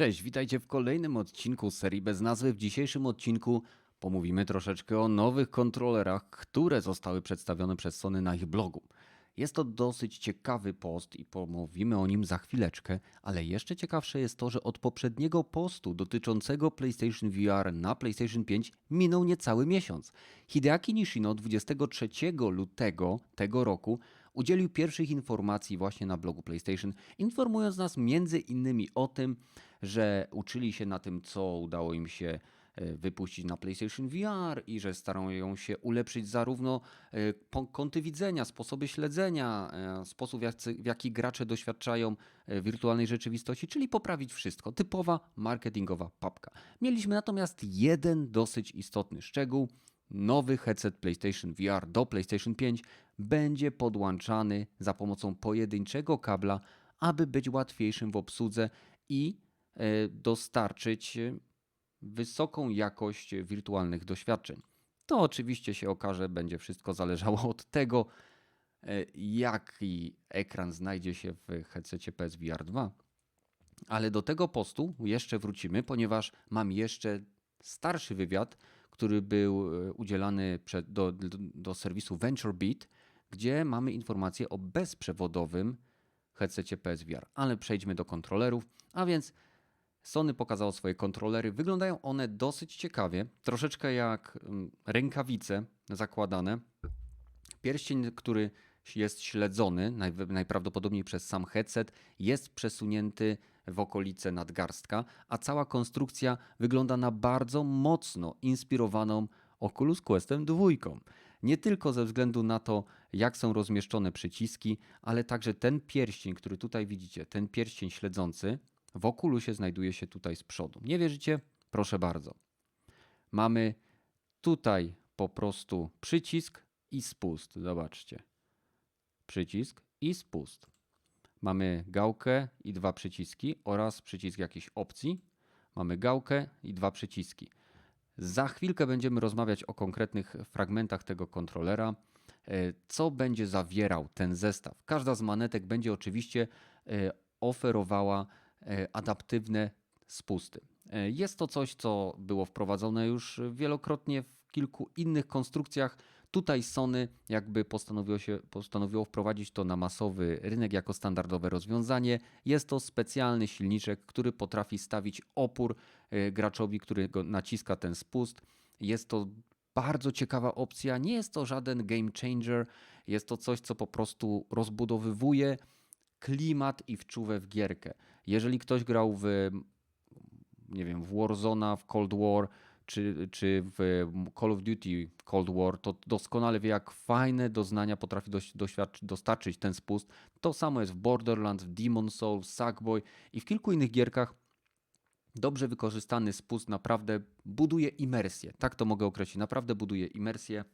Cześć, witajcie w kolejnym odcinku serii bez nazwy. W dzisiejszym odcinku pomówimy troszeczkę o nowych kontrolerach, które zostały przedstawione przez Sony na ich blogu. Jest to dosyć ciekawy post i pomówimy o nim za chwileczkę, ale jeszcze ciekawsze jest to, że od poprzedniego postu dotyczącego PlayStation VR na PlayStation 5 minął niecały miesiąc. Hideaki Nishino 23 lutego tego roku udzielił pierwszych informacji właśnie na blogu PlayStation, informując nas między innymi o tym, że uczyli się na tym, co udało im się e, wypuścić na PlayStation VR i że starają się ulepszyć zarówno e, kąty widzenia, sposoby śledzenia, e, sposób w jaki gracze doświadczają wirtualnej rzeczywistości, czyli poprawić wszystko. Typowa marketingowa papka. Mieliśmy natomiast jeden dosyć istotny szczegół. Nowy headset PlayStation VR do PlayStation 5 będzie podłączany za pomocą pojedynczego kabla, aby być łatwiejszym w obsłudze i e, dostarczyć e, wysoką jakość wirtualnych doświadczeń. To oczywiście się okaże, będzie wszystko zależało od tego, e, jaki ekran znajdzie się w headsetie PSVR 2. Ale do tego postu jeszcze wrócimy, ponieważ mam jeszcze starszy wywiad, który był e, udzielany przed, do, do, do serwisu VentureBeat, gdzie mamy informację o bezprzewodowym headsetie PSVR. Ale przejdźmy do kontrolerów, a więc Sony pokazało swoje kontrolery. Wyglądają one dosyć ciekawie, troszeczkę jak mm, rękawice zakładane. Pierścień, który jest śledzony najprawdopodobniej przez sam headset, jest przesunięty w okolice nadgarstka, a cała konstrukcja wygląda na bardzo mocno inspirowaną Oculus Questem 2. Nie tylko ze względu na to, jak są rozmieszczone przyciski, ale także ten pierścień, który tutaj widzicie, ten pierścień śledzący, w Oculusie znajduje się tutaj z przodu. Nie wierzycie? Proszę bardzo. Mamy tutaj po prostu przycisk i spust. Zobaczcie. Przycisk i spust. Mamy gałkę i dwa przyciski oraz przycisk jakiejś opcji. Mamy gałkę i dwa przyciski. Za chwilkę będziemy rozmawiać o konkretnych fragmentach tego kontrolera, e, co będzie zawierał ten zestaw. Każda z manetek będzie oczywiście e, oferowała e, adaptywne spusty. Jest to coś, co było wprowadzone już wielokrotnie w kilku innych konstrukcjach. Tutaj Sony jakby postanowiło, się, postanowiło wprowadzić to na masowy rynek jako standardowe rozwiązanie. Jest to specjalny silniczek, który potrafi stawić opór e, graczowi, który go naciska ten spust. Jest to bardzo ciekawa opcja. Nie jest to żaden game changer. Jest to coś, co po prostu rozbudowywuje klimat i wczuwę w gierkę. Jeżeli ktoś grał w nie wiem, w Warzona, w Cold War, czy, czy w Call of Duty Cold War, to doskonale wie, jak fajne doznania potrafi dostarczyć ten spust. To samo jest w Borderlands, w Demon Souls, Sackboy i w kilku innych gierkach. Dobrze wykorzystany spust naprawdę buduje imersję. Tak to mogę określić. Naprawdę buduje imersję,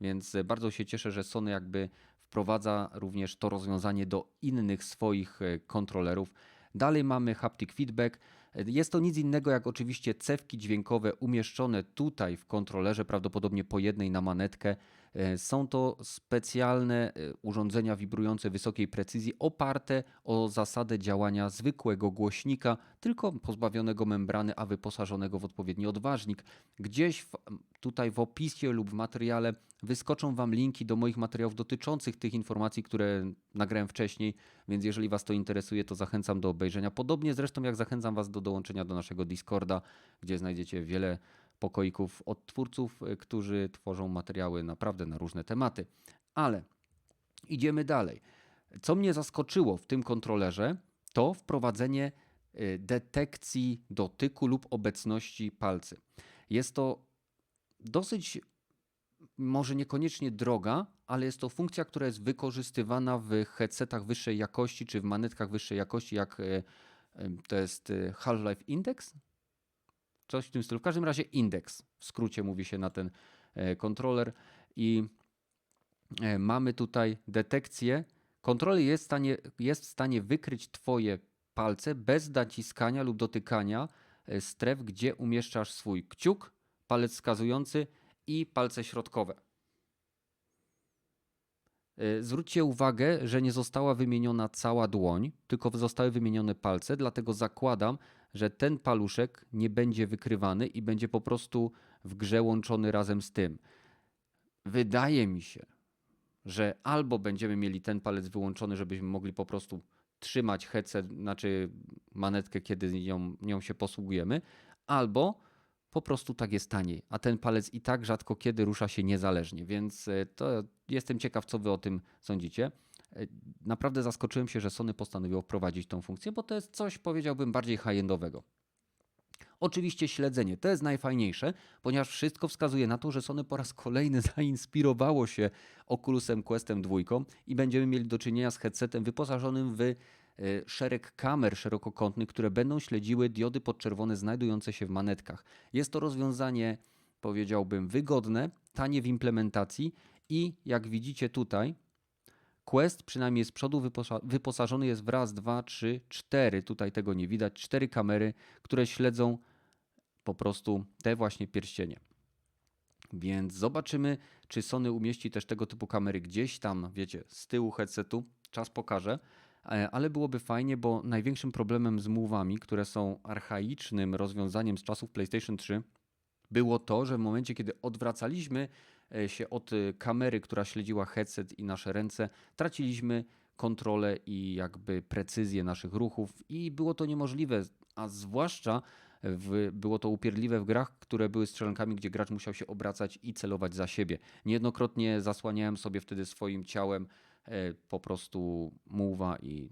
więc e, bardzo się cieszę, że Sony jakby wprowadza również to rozwiązanie do innych swoich e, kontrolerów. Dalej mamy haptic feedback. Jest to nic innego jak oczywiście cewki dźwiękowe umieszczone tutaj w kontrolerze, prawdopodobnie po jednej na manetkę. E, Są to specjalne e, urządzenia wibrujące wysokiej precyzji, oparte o zasadę działania zwykłego głośnika, tylko pozbawionego membrany, a wyposażonego w odpowiedni odważnik. Gdzieś w, tutaj w opisie lub w materiale wyskoczą Wam linki do moich materiałów dotyczących tych informacji, które nagrałem wcześniej, więc jeżeli Was to interesuje, to zachęcam do obejrzenia. Podobnie zresztą jak zachęcam Was do dołączenia do naszego Discorda, gdzie znajdziecie wiele pokoików od twórców, y, którzy tworzą materiały naprawdę na różne tematy. Ale idziemy dalej. Co mnie zaskoczyło w tym kontrolerze, to wprowadzenie y, detekcji dotyku lub obecności palcy. Jest to dosyć, może niekoniecznie droga, ale jest to funkcja, która jest wykorzystywana w headsetach wyższej jakości czy w manetkach wyższej jakości, jak y, y, to jest y, Half-Life Index, coś w tym stylu. W każdym razie indeks, w skrócie mówi się na ten e, kontroler i e, mamy tutaj detekcję. Kontroler jest w stanie, jest w stanie wykryć Twoje palce bez naciskania lub dotykania e, stref, gdzie umieszczasz swój kciuk, palec wskazujący i palce środkowe. E, Zwróćcie uwagę, że nie została wymieniona cała dłoń, tylko zostały wymienione palce, dlatego zakładam, że ten paluszek nie będzie wykrywany i będzie po prostu w grze łączony razem z tym. Wydaje mi się, że albo będziemy mieli ten palec wyłączony, żebyśmy mogli po prostu trzymać headset, znaczy manetkę, kiedy nią, nią się posługujemy, albo po prostu tak jest taniej, a ten palec i tak rzadko kiedy rusza się niezależnie, więc e, to jestem ciekaw, co wy o tym sądzicie. E, Naprawdę zaskoczyłem się, że Sony postanowiło wprowadzić tą funkcję, bo to jest coś, powiedziałbym, bardziej high-endowego. Oczywiście śledzenie to jest najfajniejsze, ponieważ wszystko wskazuje na to, że Sony po raz kolejny zainspirowało się Oculusem Questem 2 i będziemy mieli do czynienia z headsetem wyposażonym w szereg kamer szerokokątnych, które będą śledziły diody podczerwone znajdujące się w manetkach. Jest to rozwiązanie, powiedziałbym, wygodne, tanie w implementacji i jak widzicie tutaj, Quest przynajmniej z przodu wyposa- wyposażony jest w raz, dwa, trzy, cztery, tutaj tego nie widać, cztery kamery, które śledzą po prostu te właśnie pierścienie. Więc zobaczymy, czy Sony umieści też tego typu kamery gdzieś tam, wiecie, z tyłu headsetu. Czas pokaże. E, Ale byłoby fajnie, bo największym problemem z move'ami, które są archaicznym rozwiązaniem z czasów PlayStation 3, było to, że w momencie, kiedy odwracaliśmy e, się od e, kamery, która śledziła headset i nasze ręce, traciliśmy kontrolę i jakby precyzję naszych ruchów i było to niemożliwe, a zwłaszcza w, było to upierdliwe w grach, które były strzelankami, gdzie gracz musiał się obracać i celować za siebie. Niejednokrotnie zasłaniałem sobie wtedy swoim ciałem po prostu muwa i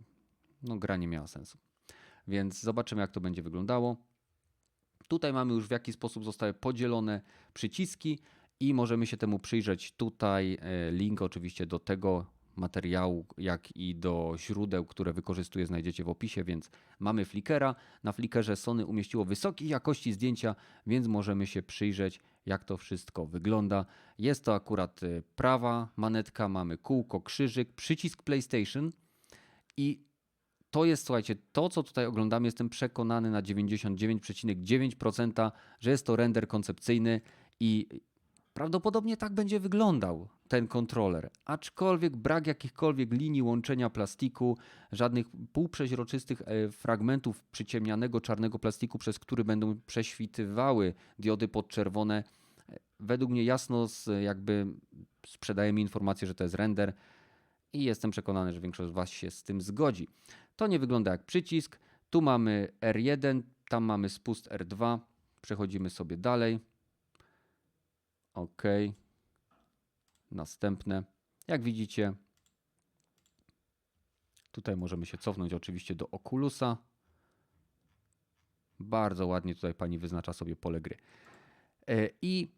no, gra nie miała sensu. Więc zobaczymy, jak to będzie wyglądało. Tutaj mamy już w jaki sposób zostały podzielone przyciski i możemy się temu przyjrzeć. Tutaj e, link oczywiście do tego materiału, jak i do źródeł, które wykorzystuję, znajdziecie w opisie, więc mamy Flickera. Na Flickerze Sony umieściło wysokiej jakości zdjęcia, więc możemy się przyjrzeć, jak to wszystko wygląda. Jest to akurat e, prawa manetka, mamy kółko, krzyżyk, przycisk PlayStation i to jest, słuchajcie, to co tutaj oglądamy, jestem przekonany na 99,9%, że jest to render koncepcyjny i prawdopodobnie tak będzie wyglądał ten kontroler. Aczkolwiek brak jakichkolwiek linii łączenia plastiku, żadnych półprzeźroczystych e, fragmentów przyciemnianego czarnego plastiku, przez który będą prześwitywały diody podczerwone, e, według mnie jasno jakby sprzedaje mi informację, że to jest render i jestem przekonany, że większość z Was się z tym zgodzi. To nie wygląda jak przycisk. Tu mamy R1, tam mamy spust R2. Przechodzimy sobie dalej. OK. Następne. Jak widzicie, tutaj możemy się cofnąć oczywiście do Oculusa. Bardzo ładnie tutaj pani wyznacza sobie pole gry. E, I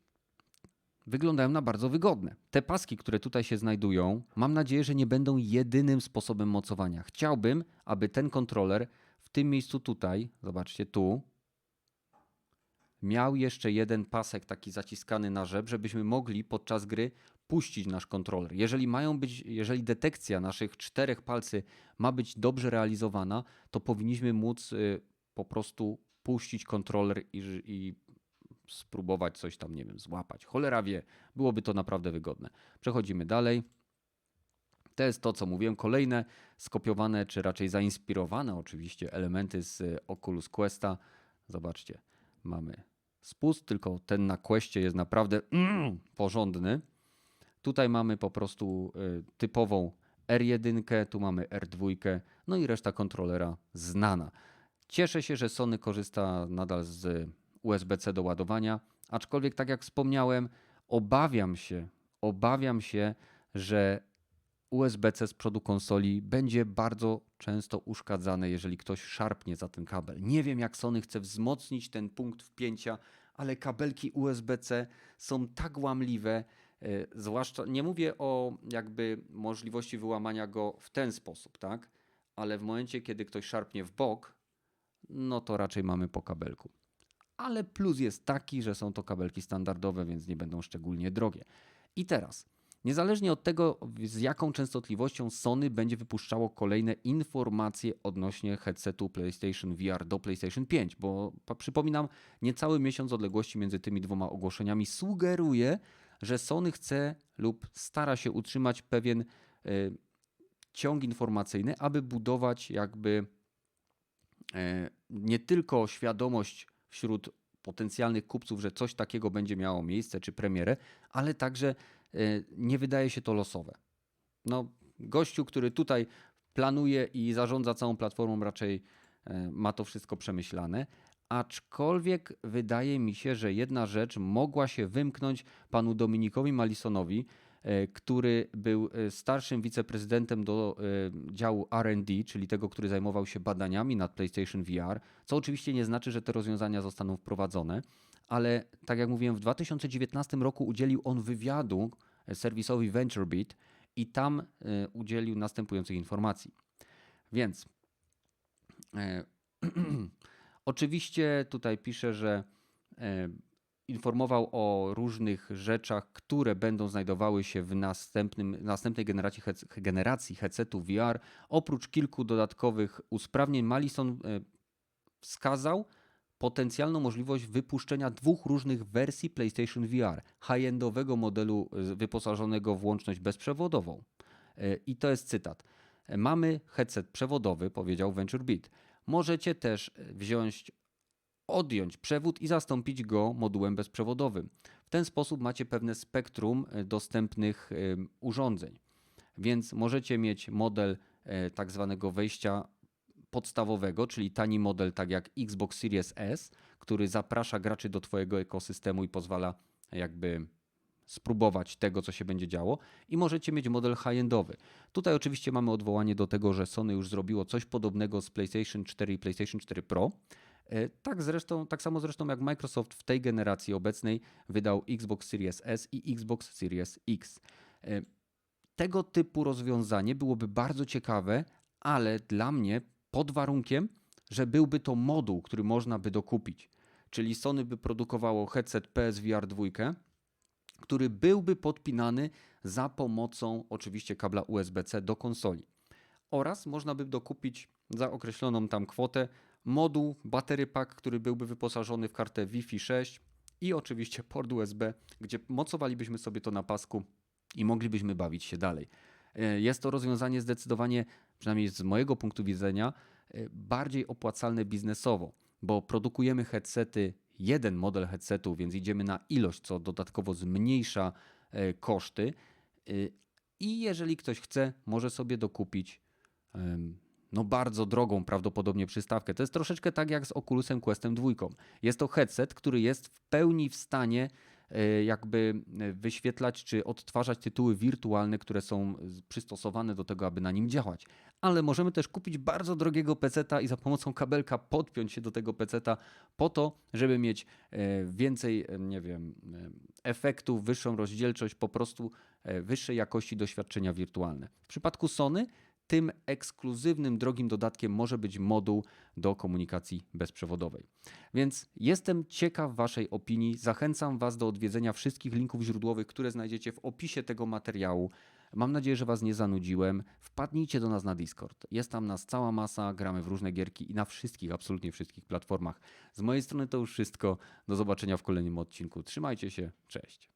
wyglądają na bardzo wygodne. Te paski, które tutaj się znajdują, mam nadzieję, że nie będą jedynym sposobem mocowania. Chciałbym, aby ten kontroler w tym miejscu tutaj, zobaczcie tu, miał jeszcze jeden pasek taki zaciskany na rzep, żebyśmy mogli podczas gry puścić nasz kontroler. Jeżeli mają być, jeżeli detekcja naszych czterech palcy ma być dobrze realizowana, to powinniśmy móc y, po prostu puścić kontroler i, i spróbować coś tam, nie wiem, złapać. Cholera wie, byłoby to naprawdę wygodne. Przechodzimy dalej. To jest to, co mówiłem. Kolejne skopiowane, czy raczej zainspirowane oczywiście elementy z y, Oculus Questa. Zobaczcie, mamy spust, tylko ten na Questie jest naprawdę mm, porządny. Tutaj mamy po prostu y, typową R1, tu mamy R2, no i reszta kontrolera znana. Cieszę się, że Sony korzysta nadal z USB-C do ładowania, aczkolwiek tak jak wspomniałem, obawiam się, obawiam się, że USB-C z przodu konsoli będzie bardzo często uszkadzane, jeżeli ktoś szarpnie za ten kabel. Nie wiem, jak Sony chce wzmocnić ten punkt wpięcia, ale kabelki USB-C są tak łamliwe, zwłaszcza nie mówię o jakby możliwości wyłamania go w ten sposób, tak? Ale w momencie, kiedy ktoś szarpnie w bok, no to raczej mamy po kabelku. Ale plus jest taki, że są to kabelki standardowe, więc nie będą szczególnie drogie. I teraz, niezależnie od tego, z jaką częstotliwością Sony będzie wypuszczało kolejne informacje odnośnie headsetu PlayStation VR do PlayStation 5, bo przypominam, niecały miesiąc odległości między tymi dwoma ogłoszeniami sugeruje, że Sony chce lub stara się utrzymać pewien y, ciąg informacyjny, aby budować jakby e, nie tylko świadomość wśród potencjalnych kupców, że coś takiego będzie miało miejsce czy premierę, ale także e, nie wydaje się to losowe. No, gościu, który tutaj planuje i zarządza całą platformą, raczej ma to wszystko przemyślane. Aczkolwiek wydaje mi się, że jedna rzecz mogła się wymknąć panu Dominikowi Malisonowi, e, który był e, starszym wiceprezydentem do e, działu RD, czyli tego, który zajmował się badaniami nad PlayStation VR, co oczywiście nie znaczy, że te rozwiązania zostaną wprowadzone, ale tak jak mówiłem, w 2019 roku udzielił on wywiadu serwisowi VentureBeat i tam udzielił następujących informacji. Więc oczywiście tutaj pisze, że e, informował o różnych rzeczach, które będą znajdowały się w następnym, następnej generacji, generacji VR. Oprócz kilku dodatkowych usprawnień, Malison e, wskazał potencjalną możliwość wypuszczenia dwóch różnych wersji PlayStation VR. High-endowego modelu wyposażonego w łączność bezprzewodową. E, I to jest cytat. Mamy headset przewodowy, powiedział VentureBeat. Możecie też e, wziąć, odjąć przewód i zastąpić go modułem bezprzewodowym. W ten sposób macie pewne spektrum e, dostępnych em, urządzeń. Więc możecie mieć model e, tak zwanego wejścia podstawowego, czyli tani model, tak jak Xbox Series S, który zaprasza graczy do Twojego ekosystemu i pozwala jakby spróbować tego, co się będzie działo, i możecie mieć model high-endowy. Tutaj oczywiście mamy odwołanie do tego, że Sony już zrobiło coś podobnego z PlayStation 4 i PlayStation 4 Pro. E, Tak, zresztą, tak samo zresztą jak Microsoft w tej generacji obecnej wydał Xbox Series S i Xbox Series X. E, Tego typu rozwiązanie byłoby bardzo ciekawe, ale dla mnie pod warunkiem, że byłby to moduł, który można by dokupić. Czyli Sony by produkowało headset PSVR 2, który byłby podpinany za pomocą oczywiście kabla USB-C do konsoli. Oraz można by dokupić za określoną tam kwotę moduł battery pack, który byłby wyposażony w kartę Wi-Fi 6 i oczywiście port USB, gdzie mocowalibyśmy sobie to na pasku i moglibyśmy bawić się dalej. E, Jest to rozwiązanie zdecydowanie, przynajmniej z mojego punktu widzenia, e, bardziej opłacalne biznesowo, bo produkujemy headsety, jeden model headsetu, więc idziemy na ilość, co dodatkowo zmniejsza e, koszty. E, I jeżeli ktoś chce, może sobie dokupić no bardzo drogą prawdopodobnie przystawkę. To jest troszeczkę tak jak z Oculusem Questem 2. Jest to headset, który jest w pełni w stanie jakby e, wyświetlać czy odtwarzać tytuły wirtualne, które są przystosowane do tego, aby na nim działać. Ale możemy też kupić bardzo drogiego peceta i za pomocą kabelka podpiąć się do tego peceta po to, żeby mieć e, więcej, e, nie wiem, e, efektów, wyższą rozdzielczość, po prostu e, wyższej jakości doświadczenia wirtualne. W przypadku Sony tym ekskluzywnym, drogim dodatkiem może być moduł do komunikacji bezprzewodowej. Więc jestem ciekaw Waszej opinii. Zachęcam Was do odwiedzenia wszystkich linków źródłowych, które znajdziecie w opisie tego materiału. Mam nadzieję, że Was nie zanudziłem. Wpadnijcie do nas na Discord. Jest tam nas cała masa, gramy w różne gierki i na wszystkich, absolutnie wszystkich platformach. Z mojej strony to już wszystko. Do zobaczenia w kolejnym odcinku. Trzymajcie się, cześć.